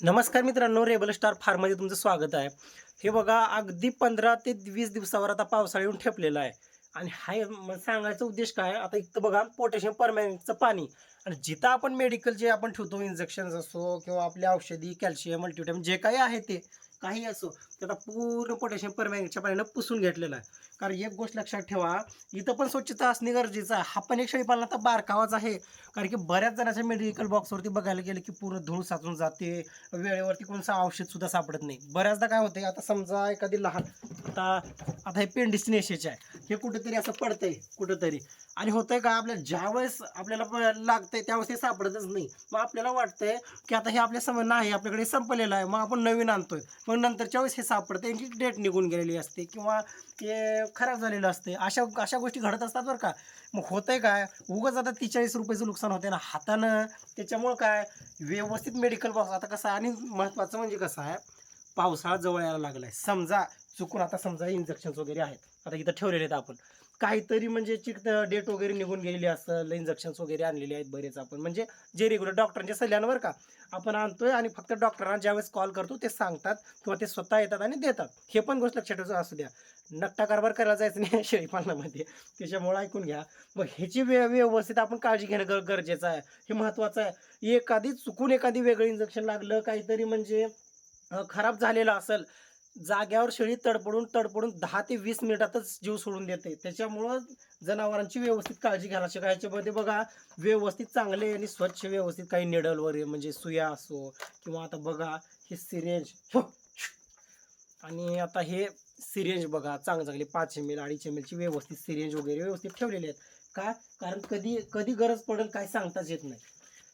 नमस्कार मित्रांनो rebel star फार्ममध्ये तुमचं स्वागत आहे. हे बघा अगदी पंधरा ते वीस दिवसावर आता पावसाळा येऊन ठेपलेला आहे. आणि हा सांगायचा उद्देश काय? आता इथं बघा पोटॅशियम परमॅनचं पाणी. आणि जिथं आपण मेडिकल जे आपण ठेवतो इंजेक्शन असो किंवा आपले औषधी कॅल्शियम मल्टीविटॅमिन जे काही आहे ते काही असो त्याचा आता पूर्ण पोटॅशियम परमॅनच्या पाण्यानं पुसून घेतलेलं आहे. कारण एक गोष्ट लक्षात ठेवा इथं पण स्वच्छता असणे गरजेचं आहे. हा पण एक शेळीपालनाचा बारकावाच आहे. कारण की बऱ्याच जणांच्या मेडिकल बॉक्सवरती बघायला गेलं की पूर्ण धूळ साचून जाते. वेळेवरती कोणतं औषध सुद्धा सापडत नाही. बऱ्याचदा काय होते आता समजा एखादी लहान आता आता हे पेंडिस्टिनेशचे आहे. हे कुठेतरी असं पडतंय कुठंतरी. आणि होतंय का आपल्याला ज्यावेळेस आपल्याला लागतंय त्यावेळेस हे सापडतच नाही. मग आपल्याला वाटतंय की आता हे आपल्यासमोर नाही आपल्याकडे संपलेलं आहे. मग आपण नवीन आणतोय. मग नंतरच्या वेळेस हे सापडतं. यांची डेट निघून गेलेली असते किंवा ते खराब झालेलं असते. अशा अशा गोष्टी घडत असतात बरं का. मग होतंय काय? उगाच आता तीचाळीस रुपयाचं नुकसान होते ना. हातानं त्याच्यामुळं काय? व्यवस्थित मेडिकल बॉक्स आता कसं आहे आणि महत्त्वाचं म्हणजे कसं आहे पावसाळा जवळ यायला लागला आहे समजा चुकून आता समजा इंजेक्शन्स वगैरे आहेत. आता इथं ठेवलेले आहेत आपण. काहीतरी म्हणजे चिक डेट वगैरे निघून गेलेली असतं. इंजेक्शन्स वगैरे आणलेले आहेत बरेच आपण. म्हणजे जे रेग्युलर डॉक्टरांच्या सल्ल्यांवर का आपण आणतोय आणि फक्त डॉक्टरांना ज्यावेळेस कॉल करतो ते सांगतात किंवा ते स्वतः येतात आणि देतात. हे पण गोष्ट लक्षात ठेवायचं असू द्या. नट्टा कारभार करायला जायचं नाही शेळीपालनामध्ये त्याच्यामुळे ऐकून घ्या. मग ह्याची वे व्यवस्थित आपण काळजी घेणं गर गरजेचं आहे. हे महत्त्वाचं आहे. एखादी चुकून एखादी वेगळं इंजेक्शन लागलं काहीतरी म्हणजे खराब झालेलं असेल जाग्यावर शेळी तडपडून तडपडून दहा ते वीस मिनिटातच जीव सोडून देते. त्याच्यामुळं जनावरांची व्यवस्थित काळजी घ्यायला शिकाय याच्यामध्ये बघा व्यवस्थित चांगले आणि स्वच्छ व्यवस्थित काही निडल वगैरे म्हणजे सुया असो किंवा आता बघा हे सिरेंज आणि आता हे सिरेंज बघा चांगले चांगले पाच एम एल अडीच एम एलची व्यवस्थित सिरेंज वगैरे व्यवस्थित ठेवलेले आहेत. का? कारण कधी कधी गरज पडेल काय सांगताच येत नाही.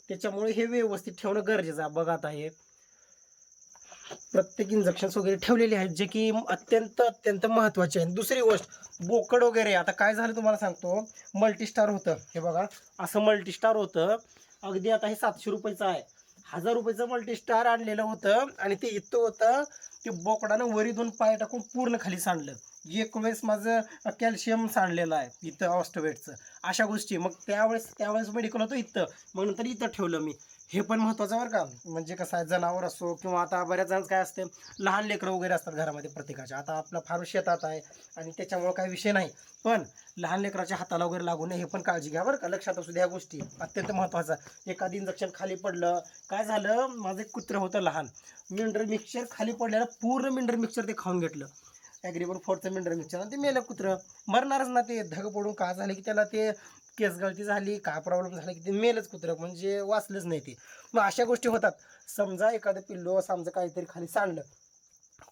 त्याच्यामुळे हे व्यवस्थित ठेवणं गरजेचं आहे. बघा आता हे. प्रत्येक इंजेक्शन्स वगैरे ठेवलेले आहेत जे की अत्यंत अत्यंत महत्त्वाचे आहेत. दुसरी गोष्ट बोकड वगैरे. आता काय झालं तुम्हाला सांगतो मल्टीस्टार होतं. हे बघा असं मल्टीस्टार होतं. अगदी आता हे सातशे रुपयाचं आहे. हजार रुपयाचं मल्टीस्टार आणलेलं होतं आणि ते इथं होतं ते बोकडानं वरी दोन पाय टाकून पूर्ण खाली सांडलं. एक वेळेस माझं कॅल्शियम सांडलेलं आहे इथं ऑस्टोवेटचं. अशा गोष्टी. मग त्यावेळेस त्यावेळेस मेडिकल होतं इथं. मग नंतर इथं ठेवलं मी. हे पण महत्त्वाचं बरं का. म्हणजे कसं आहे जनावर असो किंवा आता बऱ्याच जण काय असते लहान लेकरं वगैरे असतात घरामध्ये प्रत्येकाच्या आता आपलं फार शेतात आहे आणि त्याच्यामुळं काही विषय नाही. पण लहान लेकराच्या हाताला वगैरे लागू नये हे पण काळजी घ्या बरं का. लक्षात असू द्या ह्या गोष्टी. अत्यंत महत्त्वाचं आहे. एखादी इंजेक्शन खाली पडलं काय झालं माझं एक कुत्रं होतं लहान. मिनरल मिक्सचर खाली पडलेलं पूर्ण मिनरल मिक्सचर ते खाऊन घेतलं. ॲग्रीबल फोरचं मिनरल मिक्सचर आणि ते मेलं कुत्रं. मरणारच ना ते. धग पडून का झालं की त्याला ते केस गळती झाली काय प्रॉब्लेम झाला की ते मेलच कुत्रं म्हणजे वाचलंच नाही ते. मग अशा गोष्टी होतात. समजा एखादं पिल्लू समजा काहीतरी खाली सांडलं.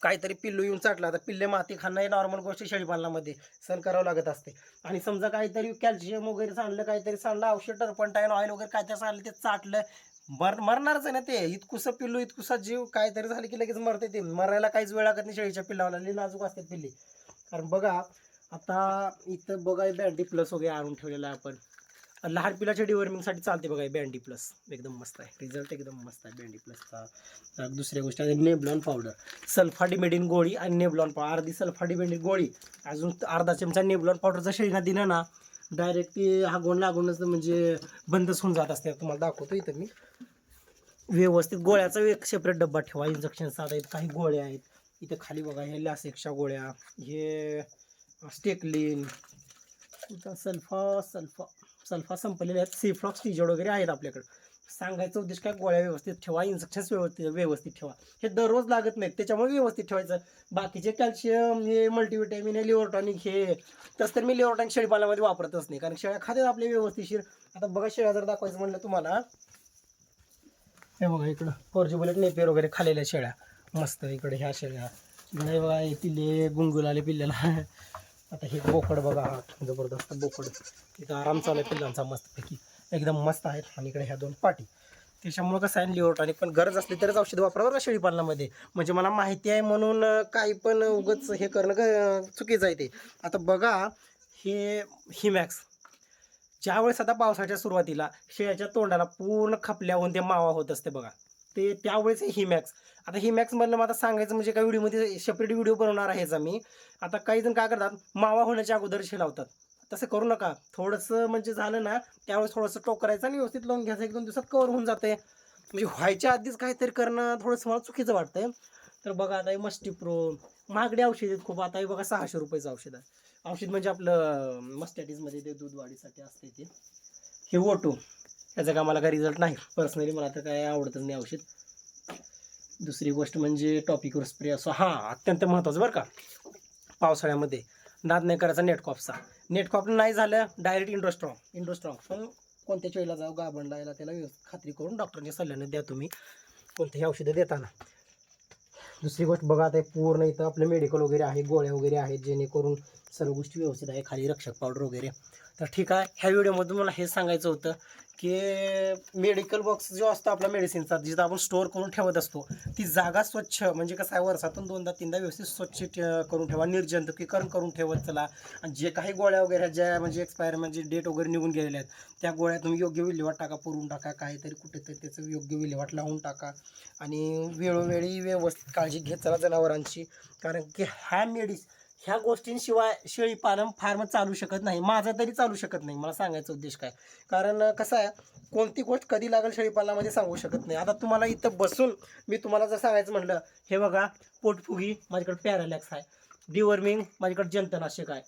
काहीतरी पिल्लू येऊन चाटलं. आता पिल्ले माती खाणं हे नॉर्मल गोष्ट शेळीपालनामध्ये. सहन करावं लागत असते. आणि समजा काहीतरी कॅल्शियम वगैरे सांडलं काहीतरी सांडलं औषध टर्पंटाईन ऑइल वगैरे काहीतरी सांडलं ते चाटलं. मर मरणारच आहे ना ते. इतकुसं पिल्लू इतकुसा जीव काहीतरी झालं की लगेच मरते ते. मरायला काहीच वेळ लागत नाही शेळीच्या पिल्लावाला नाजूक असते पिल्ली. कारण बघा आता इथं बघा बँडी प्लस वगैरे आणून ठेवलेला आहे आपण. लहान पिलाच्या डिवॉर्मिंगसाठी चालते बघा बँडी प्लस. एकदम मस्त आहे. रिझल्ट एकदम मस्त आहे बँडी प्लसचा. दुसऱ्या गोष्ट आहे नेबलॉन पावडर. सल्फाडिमेडिन गोळी आणि नेबलॉन पावडर. अर्धी सल्फाडिमेडिन गोळी अजून अर्धा चमचा नेबलॉन पावडरचा शरीरात दिला ना डायरेक्ट ती हा गोण लागूनच म्हणजे बंदच होऊन जात असते. तुम्हाला दाखवतो इथं मी. व्यवस्थित गोळ्याचा एक सेपरेट डब्बा ठेवा. इंजेक्शन्स आता आहेत काही गोळ्या आहेत. इथं खाली बघा हे लॅसेक्सच्या गोळ्या. हे स्टेकलिन सल्फा सल्फा सल्फा संपलेले आहेत. सीफ्लॉक्स टिजोड वगैरे आहेत आपल्याकडे. सांगायचं उद्देश काय? गोळ्या व्यवस्थित ठेवा इंजेक्शन्स व्यवस्थित व्यवस्थित ठेवा. हे दररोज लागत नाहीत. त्याच्यामुळे व्यवस्थित ठेवायचं. बाकीचे कॅल्शियम हे मल्टीविटॅमिन हे लिव्हरटॉनिक हे. तसं तर मी लिव्हरटॉनिक शेळीपालामध्ये वापरतच नाही. कारण शेळ्या खात्यात आपले व्यवस्थितशीर आता बघा शेळ्या जर दाखवायचं म्हणलं तुम्हाला. हे बघा इकडं. फोरजी बुलेट वगैरे खालेल्या शेळ्या. मस्त इकडे ह्या शेळ्या. नाही बघा हे पिल्ले गुंगुल आले पिल्ल्याला. आता हे बोकड बघा हा जबरदस्त बोकड. इथं आराम चालू आहे पिल्लांचा मस्तपैकी. एकदम मस्त आहेत. आणि इकडे ह्या दोन पाटी. त्याच्यामुळं कसं आहे लिओटॉनिक पण गरज असली तरच औषध वापरावं का शेळीपालनामध्ये? म्हणजे मला माहिती आहे म्हणून काही पण उगच हे करणं ग- चुकीचं आहे ते. आता बघा हे हिमॅक्स. ज्यावेळेस आता पावसाच्या सुरुवातीला शेळ्याच्या तोंडाला पूर्ण खपल्याहून ते मावा होत असते बघा. ते त्यावेळेस हे हिमॅक्स आता हिमॅक्स मधलं मला सांगायचं म्हणजे काही व्हिडिओमध्ये सेपरेट व्हिडिओ बनवणार आहेच आम्ही आता काही जण काय करतात मावा होण्याच्या अगोदर शिलावतात तसं करू नका. थोडंसं म्हणजे झालं ना त्यावेळेस थोडंसं टोक करायचं आणि व्यवस्थित लावून घ्यायचं. एक दोन दिवसात कवर होऊन जाते म्हणजे व्हायच्या आधीच काहीतरी करणं थोडंसं मला चुकीचं वाटतंय. तर बघा आता हे मस्टी प्रो महागडे औषध आहेत खूप. आता हे बघा सहाशे रुपयाचं औषध आहे. औषध म्हणजे आपलं मस्टॅटीजमध्ये ते दूध वाढीसाठी असते ते. हे ओटो. याचा का मला काही रिझल्ट नाही. पर्सनली मला तर काय आवडतच नाही औषध. दुसरी गोष्ट म्हणजे टॉपिकवर स्प्रे असो. हां अत्यंत महत्त्वाचं बरं का. पावसाळ्यामध्ये नाद नाही करायचा नेटकॉपचा नेटकॉप नाही झालं डायरेक्ट इंडोस्ट्रॉंग इंडोस्ट्रॉंग पण कोणत्या वेळेला जाऊ गाभणला याला त्याला व्यवस्थित खात्री करून डॉक्टरांच्या सल्ल्याने द्या तुम्ही. कोणतेही औषधं देताना. दुसरी गोष्ट बघा आता पूर्ण इथं आपलं मेडिकल वगैरे आहे गोळ्या वगैरे आहेत जेणेकरून सर्व गोष्टी व्यवस्थित आहे खाली रक्षक पावडर वगैरे. तर ठीक आहे ह्या व्हिडिओमधून मला हे सांगायचं होतं की मेडिकल बॉक्स जो असतो आपला मेडिसिनचा जिथं आपण स्टोअर करून ठेवत असतो ती जागा स्वच्छ म्हणजे कसं आहे वर्षातून दोनदा तीनदा व्यवस्थित स्वच्छ ठे- करून ठेवा निर्जंतुकीकरण करून ठेवत चला. आणि जे काही गोळ्या वगैरे ज्या म्हणजे एक्सपायर म्हणजे डेट वगैरे निघून गेलेल्या आहेत त्या गोळ्या तुम्ही योग्य विल्हेवाट टाका पुरून टाका काहीतरी कुठेतरी त्याचं योग्य विल्हेवाट लावून टाका. आणि वेळोवेळी व्यवस्थित काळजी घेत चला जनावरांची कारण की ह्या मेडिस ह्या गोष्टींशिवाय शेळीपालन फार्म चालू शकत नाही. माझा तरी चालू शकत नाही. मला सांगायचा उद्देश काय? कारण कसं आहे कोणती गोष्ट कधी लागेल शेळीपालनामध्ये सांगू शकत नाही. आता तुम्हाला इथं बसून मी तुम्हाला जर सांगायचं म्हटलं हे बघा पोटफुगी माझ्याकडे पॅरालॅक्स आहे. डिवर्मिंग माझ्याकडे जंतनाशक आहे.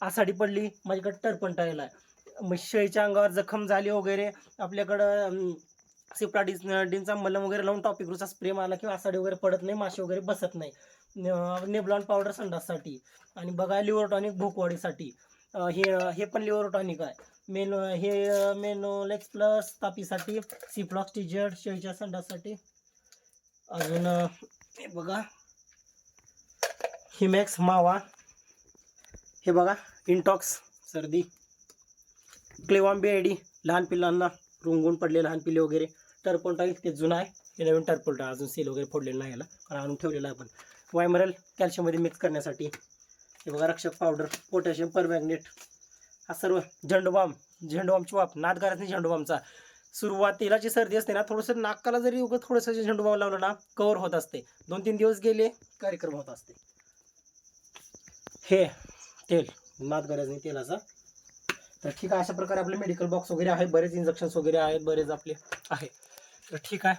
आसाडी पडली माझ्याकडे टरपंटाईल आहे. मग शेळीच्या अंगावर जखम झाली वगैरे आपल्याकडं सिप्राडिस डिस डिनचा मलम वगैरे लावून टॉपिकरूचा स्प्रे मारला किंवा आसाडी वगैरे पडत नाही मासे वगैरे बसत नाही. नेब्लॉन पावडर संडाससाठी आणि बघा लिव्हर भूकवाडीसाठी. हे हे पण लिव्हर टॉनिक आहे. मेनो हे मेनोलेक्स प्लस तापीसाठी सिफ्लॉक्स टीजर्ट शेळीच्या संडाससाठी. अजून हे बघा. हिमॅक्स मावा. हे बघा इंटॉक्स सर्दी. क्लेवांबी आय डी लहान पिल्लांना रुंगून पडले लहान पिल्ले वगैरे. टर्पोल्टाईल ते जुनं आहे. हे नवीन टर्पोल्टा अजून सेल वगैरे फोडलेलं नाही याला. कारण आणून ठेवलेलं आहे आपण. वायमरल कॅल्शियममध्ये मिक्स करण्यासाठी. हे बघा रक्षक पावडर पोटॅशियम परमॅग्नेट हा सर्व झेंडूबाम झेंडूबामची वाप नाद करायचं नाही झेंडूबामचा सुरुवातीला जी सर्दी असते ना थोडंसं नाकाला जरी उगं थोडंसं जे झेंडूबाम लावलं ना कवर होत असते. दोन तीन दिवस गेले कार्यक्रम होत असते. हे तेल नाद करायचं नाही तेलाचा. तर ठीक आहे अशा प्रकारे आपले मेडिकल बॉक्स वगैरे आहे बरेच इंजेक्शन्स वगैरे आहेत बरेच आपले आहे तर ठीक आहे.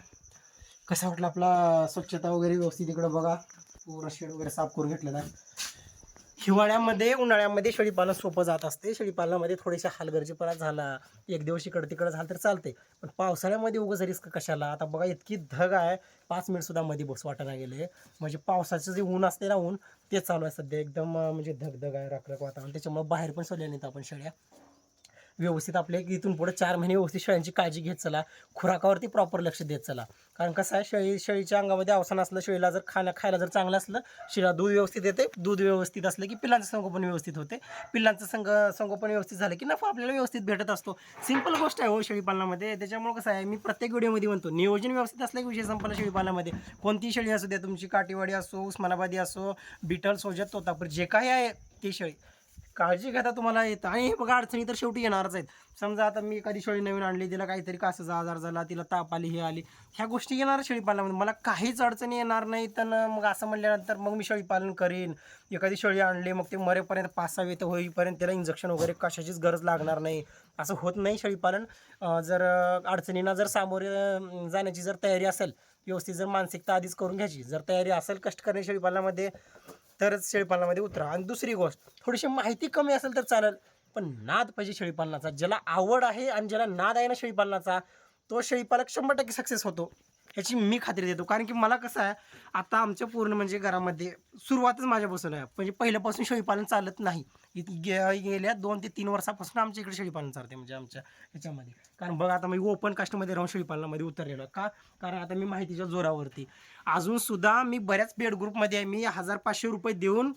कसा वाटलं आपला स्वच्छता वगैरे व्यवस्थित इकडं बघा. पूर्ण शेड वगैरे साफ करून घेतलेला आहे. हिवाळ्यामध्ये उन्हाळ्यामध्ये शेळीपालन सोपं जात असते. शेळीपालनामध्ये थोडेसे हालगर्जीपणा झाला एक दिवस इकडं तिकडं झालं तर चालते पण पावसाळ्यामध्ये उगाच रिस्क कशाला आता बघा इतकी धग आहे पाच मिनिटसुद्धा मध्ये बस वाटायला गेले. म्हणजे पावसाचं जे ऊन असते ना ऊन ते चालू आहे सध्या. एकदम म्हणजे धगधग आहे रखरख वातावरण. त्याच्यामुळे बाहेर पण सोडल्या नाहीत आपण शेळ्या. व्यवस्थित आपले इथून पुढे चार महिने व्यवस्थित शेळ्यांची काळजी घेत चला. खुराकावरती प्रॉपर लक्ष देत चला. कारण कसं आहे शेळी शेळीच्या अंगामध्ये अवसान असलं शेळीला जर खाणं खायला जर चांगलं असलं शेळीला दूध व्यवस्थित येते. दूध व्यवस्थित असलं की पिल्लांचं संगोपन व्यवस्थित होते. पिल्लांचं संग संगोपन व्यवस्थित झालं की नफा आपल्याला व्यवस्थित भेटत असतो. सिंपल गोष्ट आहे हो शेळीपालनामध्ये त्याच्यामुळे कसं आहे मी प्रत्येक व्हिडिओमध्ये म्हणतो नियोजन व्यवस्थित असलं की विषय संपला शेळीपालनामध्ये कोणती शेळी असू द्या तुमची काटेवाडी असो उस्मानाबादी असो बिटल सोजत तोतापूर जे काही आहे ती शेळी. काळजी घेता तुम्हाला येतं. आणि हे बघा अडचणी तर शेवटी येणारच आहेत. समजा आता मी एखादी शेळी नवीन आणली तिला काहीतरी कासाचा आजार झाला तिला ताप आली हे आली ह्या गोष्टी येणार शेळीपालनामध्ये. मला काहीच अडचणी येणार नाही तर मग असं म्हणल्यानंतर मग मी शेळीपालन करीन. एखादी शेळी आणली मग ते मरेपर्यंत पाच सहा वेत होईपर्यंत त्याला इंजेक्शन वगैरे कशाचीच गरज लागणार नाही. असं होत नाही शेळीपालन. जर अडचणींना जर सामोरे जाण्याची जर तयारी असेल व्यवस्थित जर मानसिकता आधीच करून घ्यायची जर तयारी असेल कष्ट करणे शेळीपालनामध्ये तरच शेळीपालनामध्ये उतरा. आणि दुसरी गोष्ट थोडीशी माहिती कमी असेल तर चालेल पण नाद पाहिजे शेळीपालनाचा. ज्याला आवड आहे आणि ज्याला नाद आहे ना शेळीपालनाचा तो शेळीपालक शंभर टक्के सक्सेस होतो. ह्याची मी खात्री देतो. कारण की मला कसं आहे आता आमच्या पूर्ण म्हणजे घरामध्ये सुरुवातच माझ्यापासून आहे. म्हणजे पहिल्यापासून शेळीपालन चालत नाही. गे- गेल्या दोन ते तीन वर्षापासून आमच्या इकडे शेळीपालन चालते म्हणजे आमच्या ह्याच्यामध्ये. कारण बघा आता मी ओपन कास्टमध्ये राहून शेळीपालनामध्ये उतरलेलो का? कारण आता मी माहितीच्या जोरावरती. अजूनसुद्धा मी बऱ्याच पेड ग्रुपमध्ये आहे. मी हजार पाचशे रुपये देऊन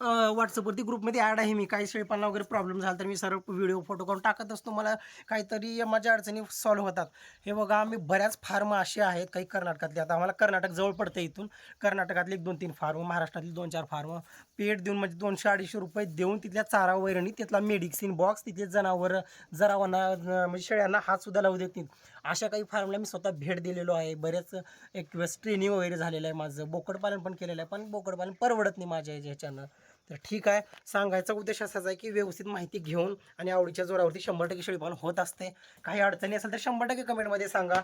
व्हॉट्सअपवरती ग्रुपमध्ये ॲड आहे. मी काही शेळीपालना वगैरे प्रॉब्लेम झाला तर मी सर्व व्हिडिओ फोटो करून टाकत असतो. मला काहीतरी माझ्या अडचणी सॉल्व्ह होतात. हे बघा आम्ही बऱ्याच फार्म असे आहेत काही कर्नाटकातले. आता आम्हाला कर्नाटक जवळ पडतं इथून. कर्नाटकातले एक दोन तीन फार्म महाराष्ट्रातले दोन चार फार्म पेट देऊन म्हणजे दोनशे अडीचशे रुपये देऊन तिथल्या चारा वैरणी तिथला मेडिसिन बॉक्स तिथले जनावर जनावरांना म्हणजे शेळ्यांना हात सुद्धा लावू देत नाहीत. अशा काही फार्मला मी स्वतः भेट दिलेलो आहे. बरेच एक वेळेस ट्रेनिंग वगैरे झालेलं आहे माझं. बोकडपालन पण केलेलं आहे पण बोकडपालन परवडत नाही माझ्या ह्याच्यानं. तर ठीक आहे. सांगायचा उद्देश असाच आहे की व्यवस्थित माहिती घेऊन आणि आवडीच्या जोरावरती शंभर टक्के शेळीपालन होत असते. काही अडचणी असेल तर शंभर टक्के कमेंटमध्ये सांगा.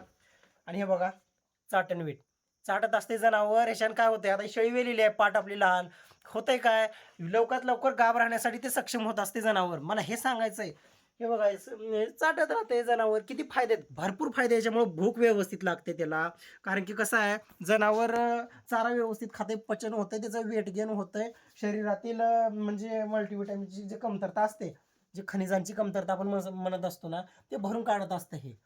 आणि हे बघा चाटणवीट चाटत असते जनावर. याच्यानं काय होतंय? आता शेळी वेलेली आहे पाठ आपली लहान. होतंय काय? लवकरात लवकर गाब राहण्यासाठी ते सक्षम होत असते जनावर. मला हे सांगायचं आहे हे बघा चाटत राहते जनावर. किती फायदे आहेत? भरपूर फायदे याच्यामुळे भूक व्यवस्थित लागते त्याला. कारण की कसं आहे जनावर चारा व्यवस्थित खाते पचन होतंय त्याचं वेट गेन होतंय. शरीरातील म्हणजे मल्टीविटॅमिनची जी कमतरता असते जी खनिजांची कमतरता आपण म्हणत असतो ना ते भरून काढत असतं हे.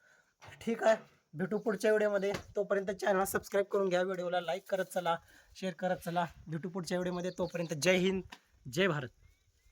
ठीक आहे. भेटू पुढच्या व्हिडिओमध्ये. तोपर्यंत चॅनल सबस्क्राईब करून घ्या. व्हिडिओला लाईक करत चला शेअर करत चला. भेटू पुढच्या व्हिडिओमध्ये. तोपर्यंत जय हिंद जय भारत.